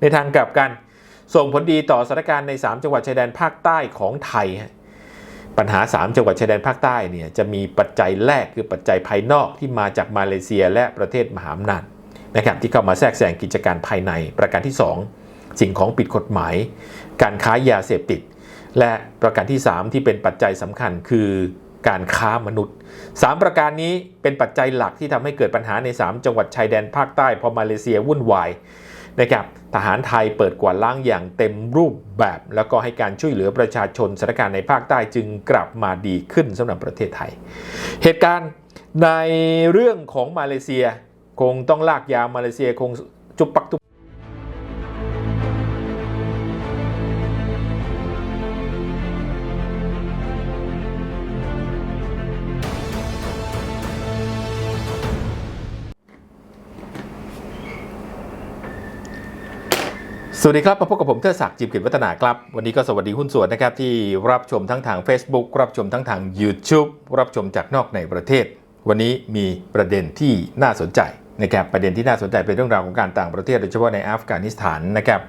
ในทางกลับกันส่งผลดีต่อสถานการณ์ใน 3 จังหวัดชายแดนภาคใต้ของไทย ปัญหา 3 จังหวัดชายแดนภาคใต้เนี่ยจะมีปัจจัยแรกคือปัจจัยภายนอกที่มาจากมาเลเซียและประเทศมหาอำนาจนะครับที่เข้ามาแทรกแซงกิจการภายในประการที่ 2 สิ่งของผิดกฎหมาย การค้ายาเสพติด และประการที่ 3 ที่เป็นปัจจัยสำคัญคือการค้ามนุษย์ 3 ประการนี้เป็นปัจจัยหลักที่ทำให้เกิดปัญหาใน 3 จังหวัดชายแดนภาคใต้พอมาเลเซียวุ่นวาย นะครับทหารไทยเปิดกวาดล้างอย่างเต็มรูปแบบ แล้วก็ให้การช่วยเหลือประชาชนสถานการณ์ในภาคใต้จึงกลับมาดีขึ้นสำหรับประเทศไทย เหตุการณ์ในเรื่องของมาเลเซีย คงต้องลากยาวมาเลเซียคงจุบปักตุ สวัสดีครับ มาพบกับผมเทิดศักดิ์จิมกิจวัฒนาครับ วันนี้ก็สวัสดีหุ้นส่วนนะครับ ที่รับชมทั้งทาง Facebook รับชมทั้งทาง YouTube รับชมจากนอกในประเทศ วันนี้มีประเด็นที่น่าสนใจนะครับประเด็นที่น่าสนใจเป็นเรื่องราวของการต่างประเทศ โดยเฉพาะในอัฟกานิสถานนะครับ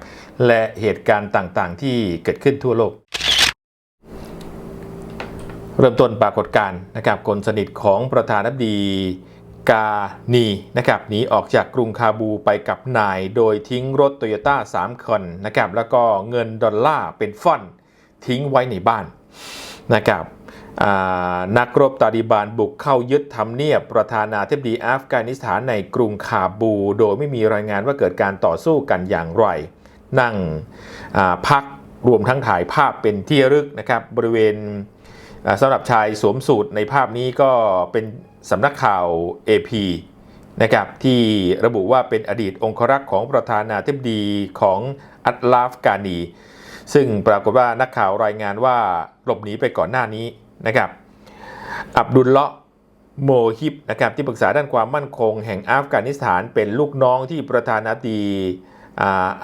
และเหตุการณ์ต่างๆ ที่เกิดขึ้นทั่วโลก เริ่มต้นปรากฏการณ์นะครับคนสนิทของประธานาธิบดี กานีนะครับหนีออกจากกรุงคาบูไปกับนาย โดยทิ้งรถโตโยต้า3คันนะครับแล้วก็เงินดอลลาร์เป็นฟ่อนทิ้งไว้ในบ้านนะครับนักรบตาลิบานบุกเข้ายึดทำเนียบประธานาธิบดีอัฟกานิสถานในกรุงคาบู โดยไม่มีรายงานว่าเกิดการต่อสู้กันอย่างไร นั่งพักรวมทั้งถ่ายภาพเป็นที่รึกนะครับบริเวณสำหรับชายสวมสูทในภาพนี้ก็เป็น สำนักข่าว AP นะครับที่ระบุว่าเป็นอดีตองครักษ์ของประธานาธิบดีของอัตลาฟกานี ซึ่งปรากฏว่านักข่าวรายงานว่าหลบหนีไปก่อนหน้านี้นะครับอับดุลเลาะโมฮิบนะครับที่ปรึกษาด้านความมั่นคงแห่งอัฟกานิสถานเป็นลูกน้องที่ประธานาธิบดี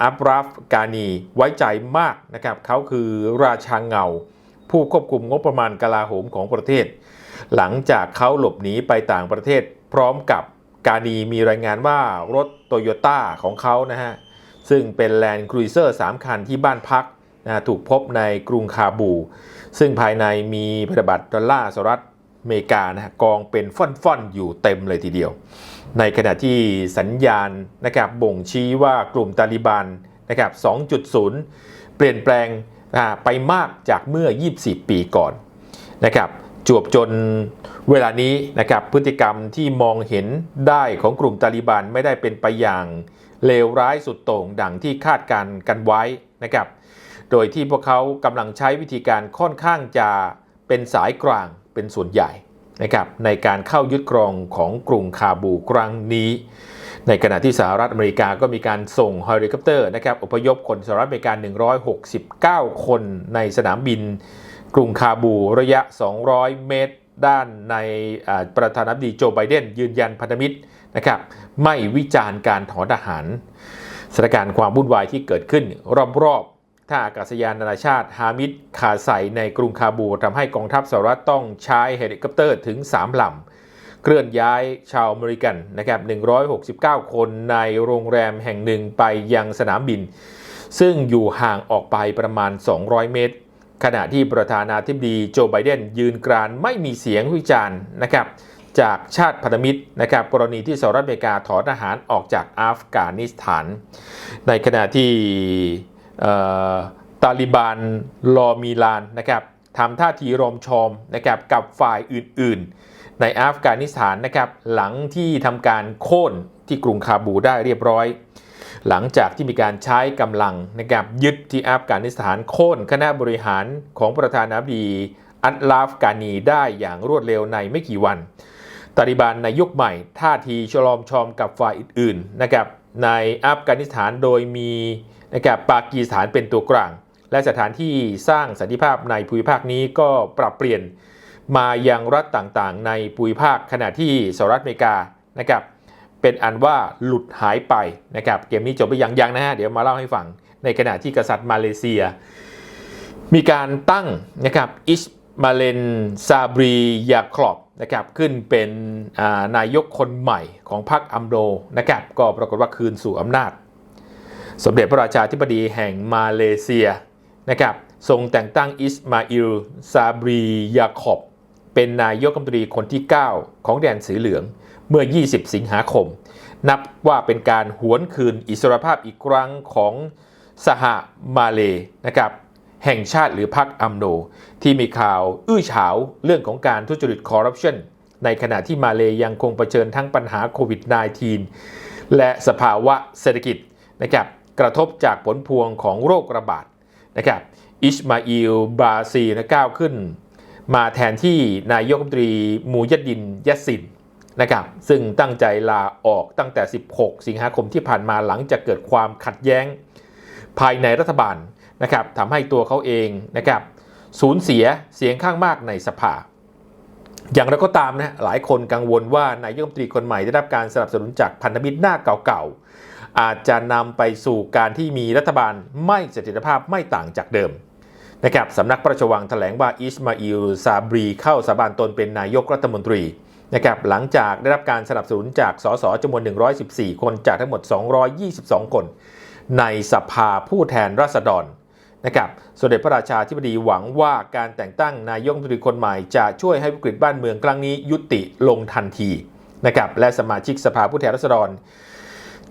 อับราฟกานีไว้ใจมากนะครับเขาคือราชาเงา ผู้ควบคุมงบประมาณกลาโหมของประเทศ หลังจากเขาหลบหนีไปต่างประเทศพร้อมกับกานีมีรายงานว่ารถโตโยต้าของเขานะฮะ ซึ่งเป็นแลนด์ครูเซอร์3คันที่บ้านพักนะถูกพบในกรุงคาบู ซึ่งภายในมีพันธบัตรดอลลาร์สหรัฐอเมริกานะฮะกองเป็นฟ่อนๆ อยู่เต็มเลยทีเดียว ในขณะที่สัญญาณนะครับบ่งชี้ว่ากลุ่มตาลิบันนะครับ 2.0 เปลี่ยนแปลงไปมากจากเมื่อ 24 ปีก่อนนะครับ จวบจนเวลานี้นะครับพฤติกรรมที่มองเห็นได้ของกลุ่มตาลิบันไม่ได้เป็นไปอย่างเลวร้ายสุดโต่งดังที่คาดการกันไว้นะครับ โดยที่พวกเขากำลังใช้วิธีการค่อนข้างจะเป็นสายกลางเป็นส่วนใหญ่นะครับในการเข้ายึดครองของกรุงคาบูครั้งนี้ ในขณะที่สหรัฐอเมริกาก็มีการส่งเฮลิคอปเตอร์นะครับอพยพคนสหรัฐอเมริกา 169 คนในสนามบิน รุงคาบูระยะ 200 เมตร ด้านในประธานาธิบดีโจไบเดน ยืนยันพันธมิตรนะครับไม่วิจารณ์การถอนทหารสถานการณ์ความวุ่นวายที่เกิดขึ้น รอบๆท่าอากาศยานนานาชาติฮามิดคาไซในกรุงคาบูทำให้กองทัพสหรัฐต้องใช้เฮลิคอปเตอร์ถึง 3ลำเคลื่อนย้ายชาวอเมริกันนะครับ 169 คนในโรงแรมแห่งหนึ่งไปยังสนามบิน ซึ่งอยู่ห่างออกไปประมาณ 200 เมตร ขณะที่ประธานาธิบดีโจไบเดนยืนกรานไม่มีเสียงวิจารณ์นะครับจากชาติพันธมิตรนะครับกรณีที่สหรัฐอเมริกาถอนทหารออกจากอัฟกานิสถาน ในขณะที่เอ่อตาลิบันรอมีลานนะครับทำท่าทีรอมชอมนะครับกับฝ่ายอื่นๆ ในอัฟกานิสถานนะครับหลังที่ทำการโค่นที่กรุงคาบูได้เรียบร้อย หลังจากที่มีการใช้กำลังนะครับยึดที่อัฟกานิสถานโค่นคณะบริหารของประธานาธิบดีอัตลาฟกานีได้อย่างรวดเร็วในไม่กี่วัน ตาลิบันในยุคใหม่ท่าทีชลอมชอมกับฝ่ายอื่นๆนะครับในอัฟกานิสถานโดยมีนะครับปากีสถานเป็นตัวกลาง และสถานที่สร้างสันติภาพในภูมิภาคนี้ก็ปรับเปลี่ยนมายังรัฐต่างๆ ในภูมิภาคขณะที่สหรัฐอเมริกานะครับ เป็นอันว่าหลุดหายไปนะครับเกมนี้จบไปยังยังนะฮะเดี๋ยวมาเล่าให้ฟัง ในขณะที่กษัตริย์มาเลเซีย มีการตั้งนะครับอิสมาเลนซาบรียาคลอบนะครับขึ้นเป็นานายกคนใหม่ของพรรคอัมโดนะครับก็ปรากฏว่าคืนสู่อำนาจ สมเด็จพระราชาธิบดีแห่งมาเลเซียนะครับทรงแต่งตั้งอิสมาอิลซาบรียาคอบ เป็นนายกรัฐมนตรีคนที่ 9 ของแดนสีเหลืองเมื่อ 20 สิงหาคม นับว่าเป็นการหวนคืนอิสรภาพอีกครั้งของสหมาเลนะครับแห่งชาติหรือพรรคอัมโน ที่มีข่าวอื้อฉาวเรื่องของการทุจริตคอร์รัปชันในขณะที่มาเลยังคงเผชิญทั้งปัญหาโควิด -19 และสภาวะเศรษฐกิจนะครับกระทบจากผลพวงของโรคระบาดนะครับอิสมาอิลบาซีนะก้าวขึ้น มาแทนที่นายกรัฐมนตรีมูยดินยัสซินนะครับซึ่งตั้งใจลาออกตั้งแต่ 16 สิงหาคมที่ผ่านมาหลังจากเกิดความขัดแย้งภายในรัฐบาลนะครับทำให้ตัวเขาเองนะครับสูญเสียเสียงข้างมากในสภา อย่างไรก็ตามนะหลายคนกังวลว่านายกรัฐมนตรีคนใหม่ได้รับการสนับสนุนจากพันธมิตรหน้าเก่าๆอาจจะนำไปสู่การที่มีรัฐบาลไม่เสถียรภาพไม่ต่างจากเดิม นะครับสำนักพระราชวังแถลงว่าอิสมาอิลซาบรีเข้าสาบานตนเป็นนายกรัฐมนตรีนะครับหลังจากได้รับการสนับสนุนจากสสจำนวน 114 คนจากทั้งหมด 222 คน ในสภาผู้แทนราษฎรนะครับสมเด็จพระราชาธิบดีหวังว่าการแต่งตั้งนายกรัฐมนตรีคนใหม่จะช่วยให้วิกฤตบ้านเมืองครั้งนี้ยุติลงทันทีนะครับและสมาชิกสภาผู้แทนราษฎร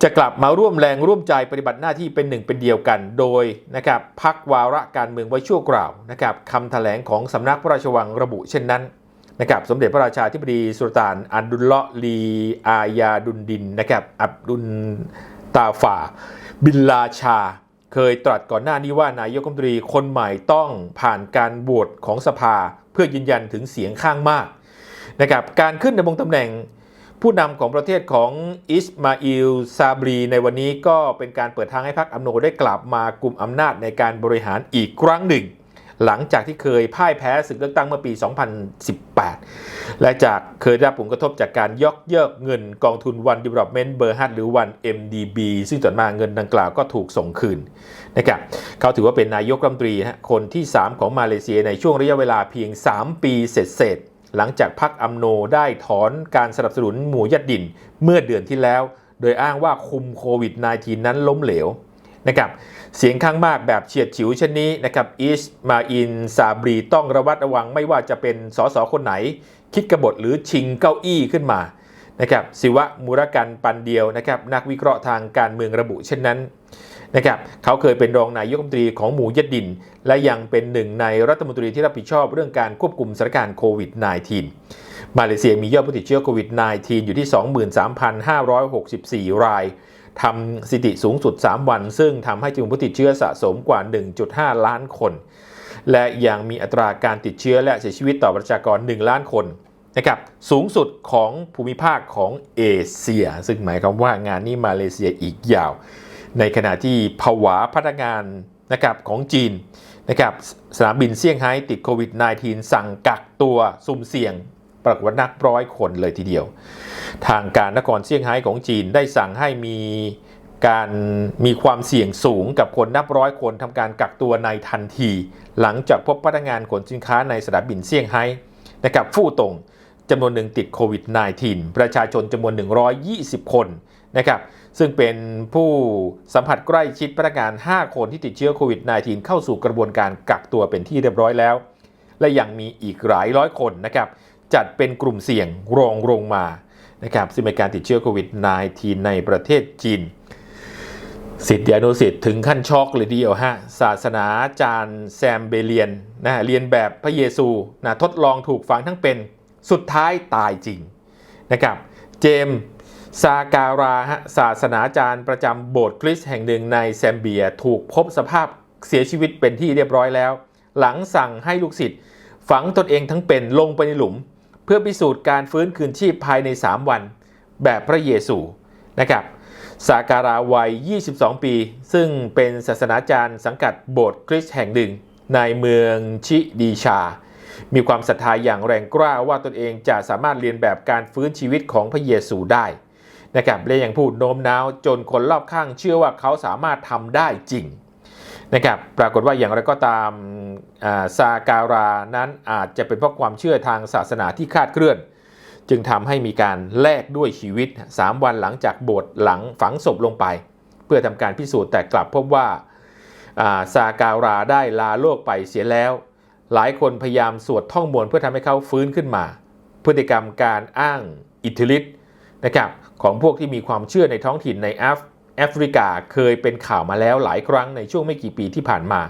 จะกลับมาร่วมแรงร่วมใจปฏิบัติหน้าที่เป็นหนึ่งเป็นเดียวกัน โดยนะครับพักวาระการเมืองไว้ชั่วคราวนะครับคำแถลงของสำนักพระราชวังระบุเช่นนั้นนะครับสมเด็จพระราชาธิบดีสุลต่านอันดุลเลาะลีอายาดุนดินนะครับอับดุลตาฝาบินลาชา เคยตรัสก่อนหน้านี้ว่านายกรัฐมนตรีคนใหม่ต้องผ่านการโหวตของสภาเพื่อยืนยันถึงเสียงข้างมากนะครับการขึ้นดำรงตำแหน่ง ผู้นำของประเทศของอิสมาอิลซาบรี ในวันนี้ก็เป็นการเปิดทางให้พรรคอัมโนได้กลับมากลุ่มอำนาจในการบริหารอีกครั้งหนึ่ง หลังจากที่เคยพ่ายแพ้ศึกเลือกตั้งเมื่อปี 2018 และจากเคยได้รับผลกระทบจากการยกเยิกเงินกองทุน One Development เบอร์ฮัหรือ One MDB ซึ่งต่อมาเงินดังกล่าวก็ถูกส่งคืนนะครับเขาถือว่าเป็นนายกรัฐมนตรีคนที่ 3 ของมาเลเซียในช่วงระยะเวลาเพียง 3 ปีเสร็จๆ หลังจากพรรคอัมโนได้ถอนการสนับสนุนหมู่ยัดดินเมื่อเดือนที่แล้ว โดยอ้างว่าคุมโควิด -19 นั้นล้มเหลวนะครับเสียงข้างมากแบบเฉียดฉิวเช่นนี้นะครับอิสมาอินซาบรีต้องระวัดระวังไม่ว่าจะเป็นสสคนไหน คิดกบฏหรือชิงเก้าอี้ขึ้นมานะครับสิวะมุรกันปันเดียวนะครับนักวิเคราะห์ทางการเมืองระบุเช่นนั้น นะครับเขาเคยเป็นรองนายกรัฐมนตรีของหมู่ยัดดิน และยังเป็นหนึ่งในรัฐมนตรีที่รับผิดชอบเรื่องการควบคุมสถานการณ์โควิด -19 มาเลเซียมียอดผู้ติดเชื้อโควิด -19 อยู่ที่ 23,564 รายทำสถิติสูงสุด 3 วัน ซึ่งทำให้จำนวนผู้ติดเชื้อสะสมกว่า 1.5 ล้านคน และยังมีอัตราการติดเชื้อและเสียชีวิตต่อประชากร 1 ล้านคนนะครับสูงสุดของภูมิภาคของเอเชีย ซึ่งหมายความว่างานนี้มาเลเซียอีกยาว ในขณะที่ผวาพนักงานนะครับของจีนนะครับสนามบินเซี่ยงไฮ้ติดโควิด -19 สั่งกักตัวสุ่มเสี่ยงปรากฏว่านักร้อยคนเลยทีเดียว ทางการนครเซี่ยงไฮ้ของจีนได้สั่งให้มีการมีความเสี่ยงสูงกับคนนับร้อยคนทำการกักตัวในทันที หลังจากพบพนักงานขนสินค้าในสนามบินเซี่ยงไฮ้นะครับฟู่ตงจำนวนหนึ่งติดโควิด -19 ประชาชนจำนวน 120 คนนะครับ ซึ่งเป็นผู้สัมผัสใกล้ชิดพนักงาน 5 คนที่ติดเชื้อโควิด -19 เข้าสู่กระบวนการกักตัวเป็นที่เรียบร้อยแล้ว และยังมีอีกหลายร้อยคนนะครับจัดเป็นกลุ่มเสี่ยงรองลงมานะครับซึ่งเป็นการติดเชื้อโควิด -19 ในประเทศจีนสิทธิอนุสิทธิ์ถึงขั้นช็อกเลยทีเดียวฮะศาสนาจารย์แซมเบเลียนนะเรียนแบบพระเยซูนะทดลองถูกฝังทั้งเป็นสุดท้ายตายจริงนะครับเจม ซาการาฮะศาสนาจารย์ประจำโบสถ์คริสต์แห่งหนึ่งในแซมเบียถูกพบสภาพเสียชีวิตเป็นที่เรียบร้อยแล้ว หลังสั่งให้ลูกศิษย์ฝังตนเองทั้งเป็นลงไปในหลุม เพื่อพิสูจน์การฟื้นคืนชีพภายใน 3 วัน แบบพระเยซูนะครับสาการาวัย 22 ปี ซึ่งเป็นศาสนาจารย์สังกัดโบสถ์คริสต์แห่งหนึ่ง ในเมืองชิดีชา มีความศรัทธาอย่างแรงกล้าว่าตนเองจะสามารถเรียนแบบการฟื้นชีวิตของพระเยซูได้ นะครับและยังพูดโน้มน้าวจนคนรอบข้างเชื่อว่าเขาสามารถทำได้จริงนะครับปรากฏว่าอย่างไรก็ตามซาการานั้นอาจจะเป็นเพราะความเชื่อทางศาสนาที่คาดเคลื่อน จึงทำให้มีการแลกด้วยชีวิต 3 วันหลังจากโบสถ์หลังฝังศพลงไป เพื่อทำการพิสูจน์แต่กลับพบว่าอ่าซาการาได้ลาโลกไปเสียแล้ว หลายคนพยายามสวดท่องมนต์เพื่อทำให้เขาฟื้นขึ้นมา พฤติกรรมการอ้างอิทธิฤทธิ์นะครับ ของพวกที่มีความเชื่อในท้องถิ่นในแอฟแอฟริกาเคยเป็นข่าวมาแล้วหลายครั้งในช่วงไม่กี่ปีที่ผ่านมา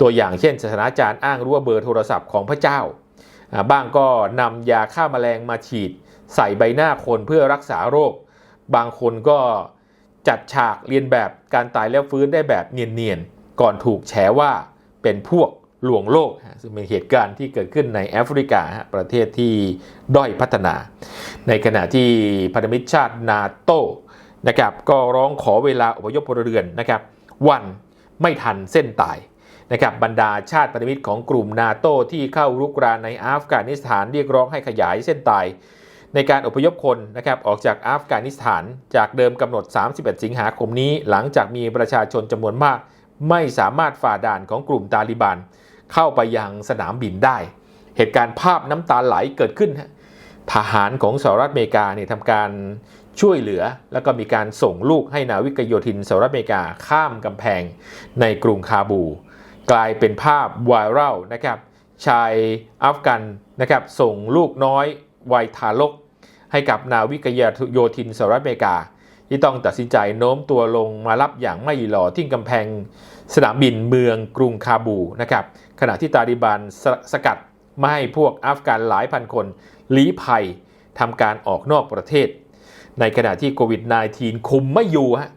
ตัวอย่างเช่นศาสนาจารย์อ้างรู้ว่าเบอร์โทรศัพท์ของพระเจ้าอ่าบ้างก็นำยาฆ่ามาแมลงมาฉีด ใส่ใบหน้าคนเพื่อรักษาโรค บางคนก็จัดฉากเรียนแบบการตายแล้วฟื้นได้แบบเนียนๆ ก่อนถูกแฉว่าเป็นพวก ลวงโลก ซึ่งเป็นเหตุการณ์ที่เกิดขึ้นในแอฟริกาประเทศที่ด้อยพัฒนา ในขณะที่พันธมิตรชาตินาโตนะครับก็ร้องขอเวลาอพยพพลเรือนนะครับวันไม่ทันเส้นตายนะครับบรรดาชาติพันธมิตรของกลุ่มนาโตที่เข้ารุกรานในอัฟกานิสถานเรียกร้องให้ขยายเส้นตาย ในการอพยพคนนะครับออกจากอัฟกานิสถานจากเดิมกำหนด 31 สิงหาคมนี้ หลังจากมีประชาชนจำนวนมาก ไม่สามารถฝ่าด่านของกลุ่มตาลิบัน เข้าไปยังสนามบินได้ เหตุการณ์ภาพน้ำตาไหลเกิดขึ้น ทหารของสหรัฐอเมริกาเนี่ยทำการช่วยเหลือ แล้วก็มีการส่งลูกให้นาวิกโยธินสหรัฐอเมริกาข้ามกำแพงในกรุงคาบู กลายเป็นภาพไวรัลนะครับชายอัฟกันนะครับส่งลูกน้อยวัยทารก ให้กับนาวิกโยธินสหรัฐอเมริกา ที่ต้องตัดสินใจโน้มตัวลงมารับอย่างไม่หล่อที่กำแพง สนามบินเมืองกรุงคาบูนะครับขณะที่ตาลิบันสสกัดไม่ให้พวกอัฟกันหลายพันคนลี้ภัยทำการออกนอกประเทศ ในขณะที่โควิด -19 คุมไม่อยู่ฮะ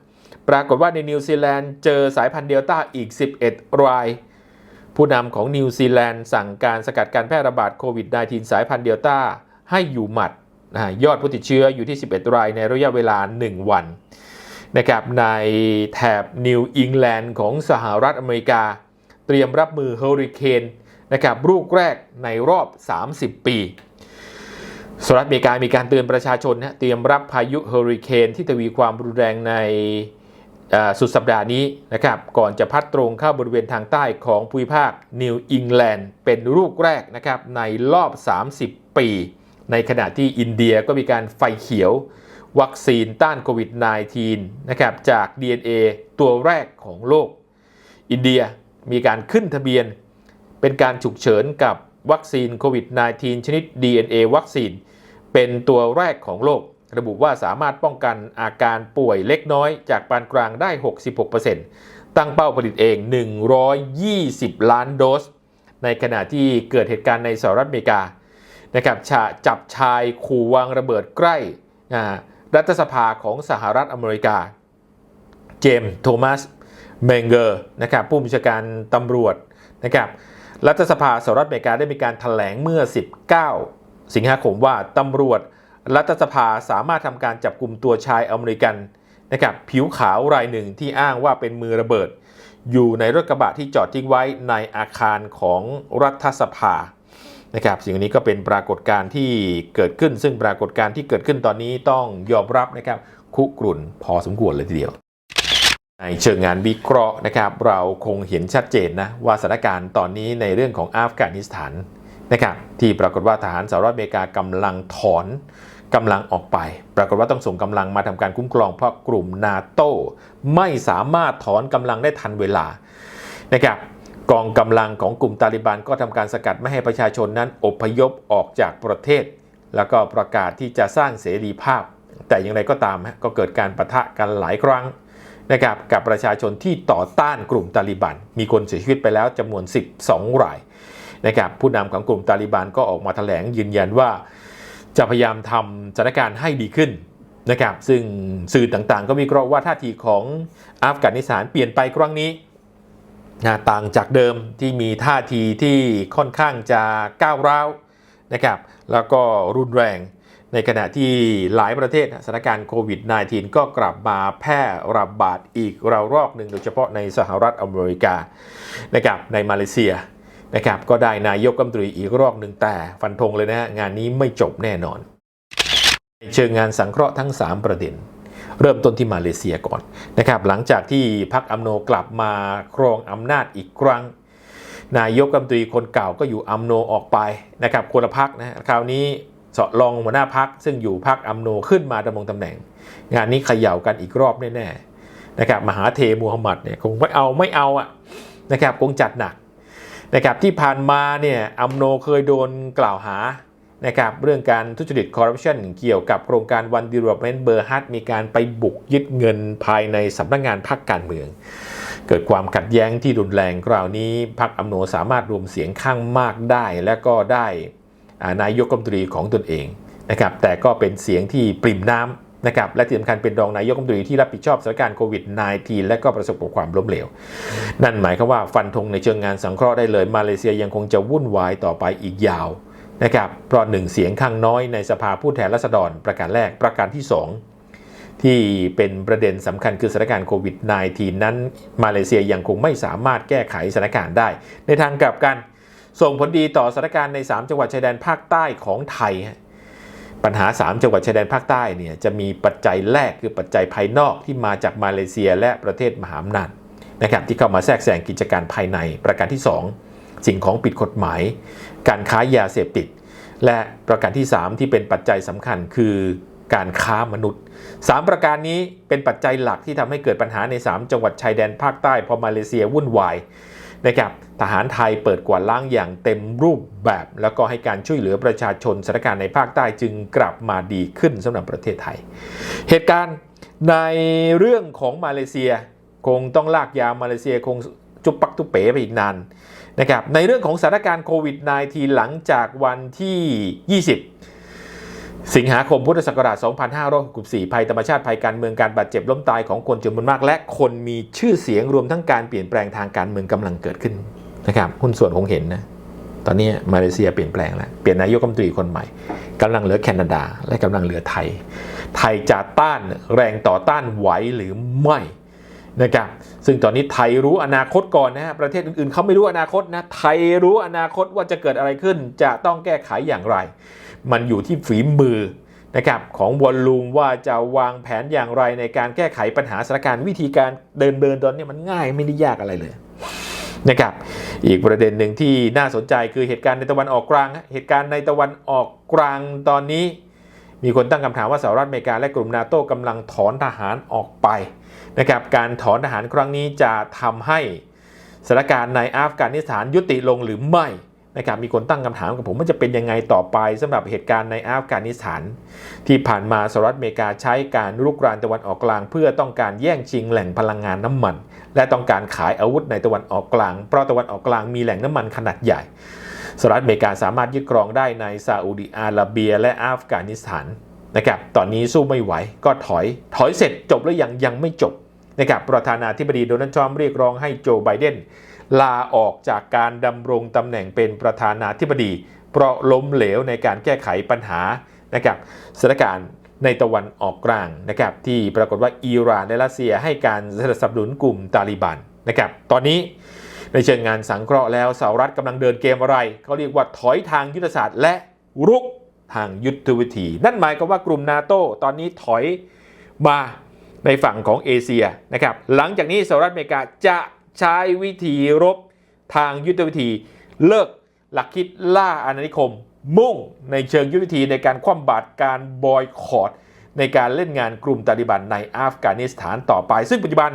ปรากฏว่าในนิวซีแลนด์เจอสายพันธุ์เดลต้าอีก 11 ราย ผู้นำของนิวซีแลนด์สั่งการสกัดการแพร่ระบาดโควิด -19 สายพันธุ์เดลต้าให้อยู่หมัดยอดผู้ติดเชื้ออยู่ที่ 11 รายในระยะเวลา 1 วัน นะครับในแถบนิวอิงแลนด์ของสหรัฐอเมริกา เตรียมรับมือเฮอริเคนนะครับลูกแรกในรอบ 30 ปีสหรัฐอเมริกามีการเตือนประชาชนนะเตรียมรับพายุเฮอริเคนที่ทวีความรุนแรงในสุดสัปดาห์นี้นะครับก่อนจะพัดตรงเข้าบริเวณทางใต้ของภูมิภาคนิวอิงแลนด์เป็นลูกแรกนะครับในรอบ 30 ปี ในขณะที่อินเดียก็มีการไฟเขียว วัคซีนต้านโควิด -19 นะครับจาก DNA ตัวแรกของโลก อินเดียมีการขึ้นทะเบียน เป็นการฉุกเฉินกับวัคซีนโควิด -19 ชนิด DNA วัคซีน เป็นตัวแรกของโลก ระบุว่าสามารถป้องกันอาการป่วยเล็กน้อยจากปานกลางได้ 66%ตั้งเป้าผลิตเอง 120 ล้านโดส ในขณะที่เกิดเหตุการณ์ในสหรัฐอเมริกานะครับจับชายขู่วางระเบิดใกล้ รัฐสภาของสหรัฐอเมริกา เจมส์โทมัสเมงเกอร์นะครับผู้บัญชาการตำรวจนะครับรัฐสภาสหรัฐอเมริกาได้มีการถแถลงเมื่อ 19 สิงหาคมว่าตำรวจรัฐสภาสามารถทำการจับกลุ่มตัวชายอเมริกันนะครับผิวขาวรายหนึ่งที่อ้างว่าเป็นมือระเบิด อยู่ในรถกระบะที่จอดทิ้งไว้ในอาคารของรัฐสภา นะครับสิ่งนี้ก็เป็นปรากฏการณ์ที่เกิดขึ้น ซึ่งปรากฏการณ์ที่เกิดขึ้นตอนนี้ต้องยอมรับนะครับคุกรุ่นพอสมควรเลยทีเดียว ในเชิงงานวิเคราะห์นะครับเราคงเห็นชัดเจนนะว่าสถานการณ์ตอนนี้ในเรื่องของอัฟกานิสถานนะครับที่ปรากฏว่าทหารสหรัฐอเมริกากำลังถอนกำลังออกไป ปรากฏว่าต้องส่งกำลังมาทำการคุ้มครองเพราะกลุ่มนาโตไม่สามารถถอนกำลังได้ทันเวลานะครับ กองกำลังของกลุ่มตาลิบันก็ทำการสกัดไม่ให้ประชาชนนั้นอพยพออกจากประเทศ แล้วก็ประกาศที่จะสร้างเสรีภาพ แต่อย่างไรก็ตามก็เกิดการประทะกันหลายครั้งนะครับกับประชาชนที่ต่อต้านกลุ่มตาลิบัน มีคนเสียชีวิตไปแล้วจำนวน 12 รายนะครับผู้นำของกลุ่มตาลิบันก็ออกมาแถลงยืนยันว่า จะพยายามทำสถานการณ์ให้ดีขึ้นนะครับซึ่งสื่อต่างๆ ก็วิเคราะห์ว่าท่าทีของอัฟกานิสถานเปลี่ยนไปครั้งนี้ นะต่างจากเดิมที่มีท่าทีที่ค่อนข้างจะก้าวร้าวนะครับแล้วก็รุนแรง ในขณะที่หลายประเทศสถานการณ์โควิด -19 ก็กลับมาแพร่ระบาดอีกระลอกหนึ่งโดยเฉพาะในสหรัฐอเมริกานะครับในมาเลเซียนะครับก็ได้นายกรัฐมนตรีอีกรอบหนึ่งแต่ฟันธงเลยนะงานนี้ไม่จบแน่นอนในเชิงงานสังเคราะห์ทั้ง 3 ประเด็น เริ่มต้นที่มาเลเซียก่อนนะครับหลังจากที่พรรคอัมโนกลับมาครองอำนาจอีกครั้ง นายกรัฐมนตรีคนเก่าก็อยู่อัมโนออกไปนะครับคนละพักนะคราวนี้เสาะรองหัวหน้าพักซึ่งอยู่พักอัมโนขึ้นมาดำรงตำแหน่ง งานนี้เขย่ากันอีกรอบแน่ๆนะครับมหาเทมูฮัมหมัดเนี่ยคงไม่เอาไม่เอาอะนะครับคงจัดหนักนะครับที่ผ่านมาเนี่ยอัมโนเคยโดนกล่าวหา นะครับเรื่องการทุจริตคอร์รัปชันเกี่ยวกับโครงการวันดี v e l o p เมนต์เบอร์ฮัตมีการไปบุกยึดเงินภายในสำนักงานพรรคการเมือง เกิดความขัดแย้งที่รุนแรงคราวนี้พรรคอัมโนสามารถรวมเสียงข้างมากได้ และก็ได้นายกรัฐมนตรีของตนเองนะครับแต่ก็เป็นเสียงที่ปริ่มน้ำนะครับและที่สำคัญเป็นรองนายกรัฐมนตรีที่รับผิดชอบสถานการณ์โควิด -19 และก็ประสบกับความล้มเหลว นั่นหมายความว่าฟันธงในเชิงงานสังเคราะห์ได้เลยมาเลเซียยังคงจะวุ่นวายต่อไปอีกยาว นะครับเพราะหนึ่งเสียงข้างน้อยในสภาผู้แทนราษฎรประการแรกประการที่ 2 ที่เป็นประเด็นสำคัญคือสถานการณ์โควิด -19 นั้น มาเลเซียยังคงไม่สามารถแก้ไขสถานการณ์ได้ ในทางกลับกัน ส่งผลดีต่อสถานการณ์ใน 3 จังหวัดชายแดนภาคใต้ของไทย ปัญหา 3 จังหวัดชายแดนภาคใต้เนี่ยจะมีปัจจัยแรกคือปัจจัยภายนอกที่มาจากมาเลเซียและประเทศมหาอำนาจนะครับที่เข้ามาแทรกแซงกิจการภายในประการที่ 2 สิ่งของผิดกฎหมาย การค้ายาเสพติด และประการที่ 3 ที่เป็นปัจจัยสำคัญคือการค้ามนุษย์ 3 ประการนี้เป็นปัจจัยหลักที่ทำให้เกิดปัญหาใน 3 จังหวัดชายแดนภาคใต้พอมาเลเซียวุ่นวายนะครับทหารไทยเปิดกวาดล้างอย่างเต็มรูปแบบ แล้วก็ให้การช่วยเหลือประชาชนสถานการณ์ในภาคใต้จึงกลับมาดีขึ้นสำหรับประเทศไทย เหตุการณ์ในเรื่องของมาเลเซีย คงต้องลากยาวมาเลเซียคงจุบปักตุเป๋ไปอีกนาน นะครับในเรื่องของสถานการณ์โควิด -19 หลังจากวันที่ 20 สิงหาคมพุทธศักราช 2564 ภัยธรรมชาติภัยการเมืองการบาดเจ็บล้มตายของคนจำนวนมาก และคนมีชื่อเสียงรวมทั้งการเปลี่ยนแปลงทางการเมืองกำลังเกิดขึ้นนะครับหุ้นส่วนคงเห็นนะตอนนี้มาเลเซียเปลี่ยนแปลงแล้วเปลี่ยนนายกรัฐมนตรีคนใหม่กำลังเหลือแคนาดา และกำลังเหลือไทย ไทยจะต้านแรงต่อต้านไหวหรือไม่ นะครับซึ่งตอนนี้ไทยรู้อนาคตก่อนนะฮะประเทศอื่นๆเขาไม่รู้อนาคตนะไทยรู้อนาคตว่าจะเกิดอะไรขึ้น จะต้องแก้ไขอย่างไร มันอยู่ที่ฝีมือนะครับของวอลลุ่มว่าจะวางแผนอย่างไรในการแก้ไขปัญหาสถานการณ์วิธีการเดินเดินตอนนี้มันง่ายไม่ได้ยากอะไรเลยนะครับอีกประเด็นหนึ่งที่น่าสนใจคือเหตุการณ์ในตะวันออกกลาง เหตุการณ์ในตะวันออกกลางตอนนี้ มีคนตั้งคำถามว่าสหรัฐอเมริกาและกลุ่มนาโต้กำลังถอนทหารออกไป นะครับการถอนทหารครั้งนี้จะทำให้สถานการณ์ในอัฟกานิสถานยุติลงหรือไม่นะครับมีคนตั้งคำถามกับผมว่าจะเป็นยังไงต่อไปสำหรับเหตุการณ์ในอัฟกานิสถาน ที่ผ่านมาสหรัฐอเมริกาใช้การรุกรานตะวันออกกลาง เพื่อต้องการแย่งชิงแหล่งพลังงานน้ำมัน และต้องการขายอาวุธในตะวันออกกลาง เพราะตะวันออกกลางมีแหล่งน้ำมันขนาดใหญ่สหรัฐอเมริกาสามารถยึดครองได้ในซาอุดิอาระเบีย และอัฟกานิสถานนะครับตอนนี้สู้ไม่ไหวก็ถอย ถอยเสร็จจบแล้วยังยังไม่จบ นะครับประธานาธิบดีโดนัลด์ทรัมป์เรียกร้องให้โจไบเดนลาออกจากการดำรงตำแหน่งเป็นประธานาธิบดี เพราะล้มเหลวในการแก้ไขปัญหานะครับสถานการณ์ในตะวันออกกลางนะครับที่ปรากฏว่าอิหร่านและรัสเซียให้การสนับสนุนกลุ่มตาลิบันนะครับตอนนี้ในเชิงงานสังเคราะห์แล้วสหรัฐกำลังเดินเกมอะไรเขาเรียกว่าถอยทางยุทธศาสตร์และรุกทางยุทธวิธี นั่นหมายความว่ากลุ่มนาโตตอนนี้ถอยมา ในฝั่งของเอเชียนะครับหลังจากนี้สหรัฐอเมริกาจะใช้วิธีรบทางยุทธวิธี เลิกหลักคิดล่าอาณานิคม มุ่งในเชิงยุทธวิธีในการคว่ำบาตรการบอยคอรดในการเล่นงานกลุ่มตาลิบันในอัฟกานิสถานต่อไป ซึ่งปัจจุบัน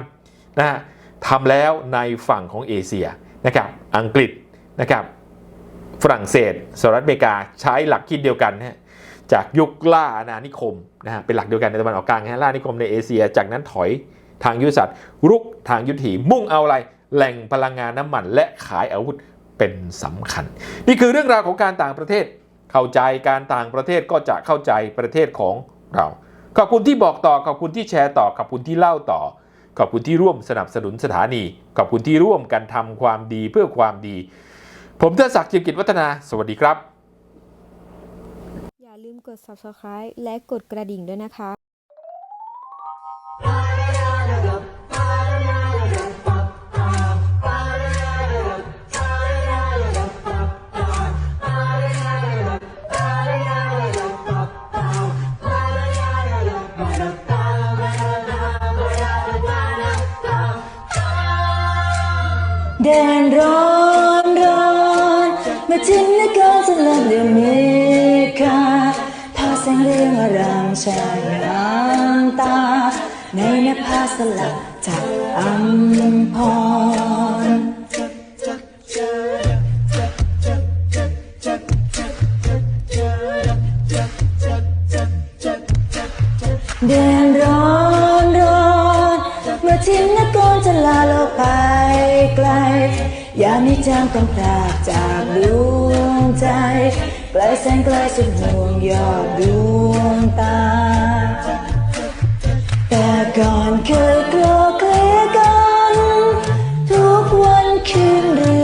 นะฮะทำแล้วในฝั่งของเอเชียนะครับอังกฤษนะครับฝรั่งเศสสหรัฐอเมริกาใช้หลักคิดเดียวกันนะฮะ จากยุคล่าอาณานิคมนะฮะเป็นหลักเดียวกันในตะวันออกกลางนะล่าอาณานิคมในเอเชีย จากนั้นถอยทางยุทธศาสตร์รุกทางยุทธีมุ่งเอาอะไรแหล่งพลังงานน้ำมันและขายอาวุธเป็นสำคัญ นี่คือเรื่องราวของการต่างประเทศ เข้าใจการต่างประเทศก็จะเข้าใจประเทศของเรา ขอบคุณที่บอกต่อขอบคุณที่แชร์ต่อขอบคุณที่เล่าต่อ ขอบคุณที่ร่วมสนับสนุนสถานี ขอบคุณที่ร่วมกันทำความดีเพื่อความดี ผมเทศศักดิ์จิมกิจวัฒนา สวัสดีครับ มกด subscribe และกดกระดิ่งด้วยนะคะ เรืองอารามชายน้ำตา ในนภาสลับจากอัมพรเดินร้อนร้อนเมื่อทิ้งนักรจะลาโลกไปไกล อย่ามีจางต้องพรากจากดวงใจ ปลายแสงไกลสุดห่วงยอดดวงตา แต่ก่อนเคยกลัวเคลียกัน ทุกวันคืนรื่นอุ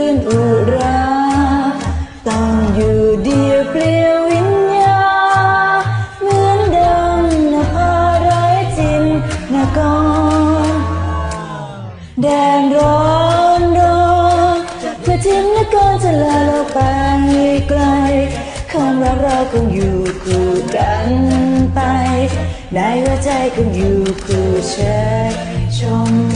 คงอยู่คู่กันไปในหัวใจคงอยู่คู่เชิดชม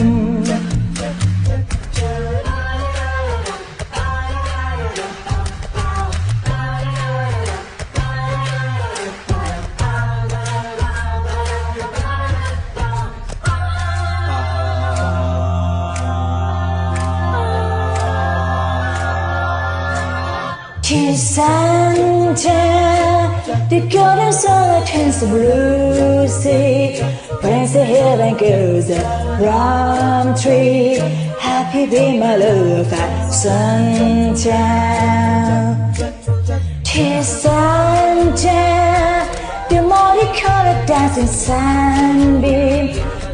บ The golden sun turns the blue sea Prince of heaven goes the palm tree Happy be my love at sundown ที่แสนเจ็บ The multicolored dancing sunbeam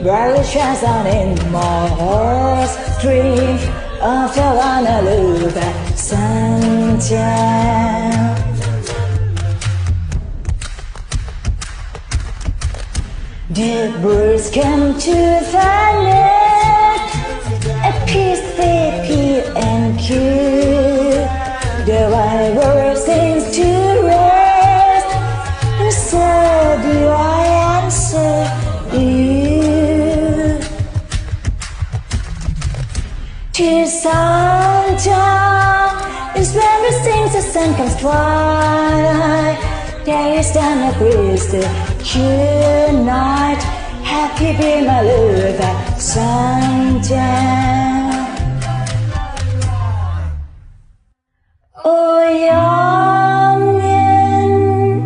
Brightly shines on in my heart's dream Of the one I love at sundown The birds come to the nest A peace they peel and cute The wild bird sings to rest. And so do I answer you To sundown is when we sing the sun comes twilight. There is down a breeze Good night, happy be my lover, sundown. Oh, young men,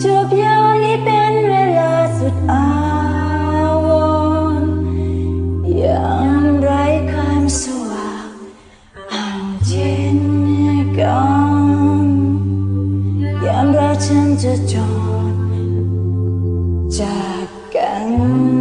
to be only been realized with our young bright come so out, and then gone, young bright and the dawn. จากกัน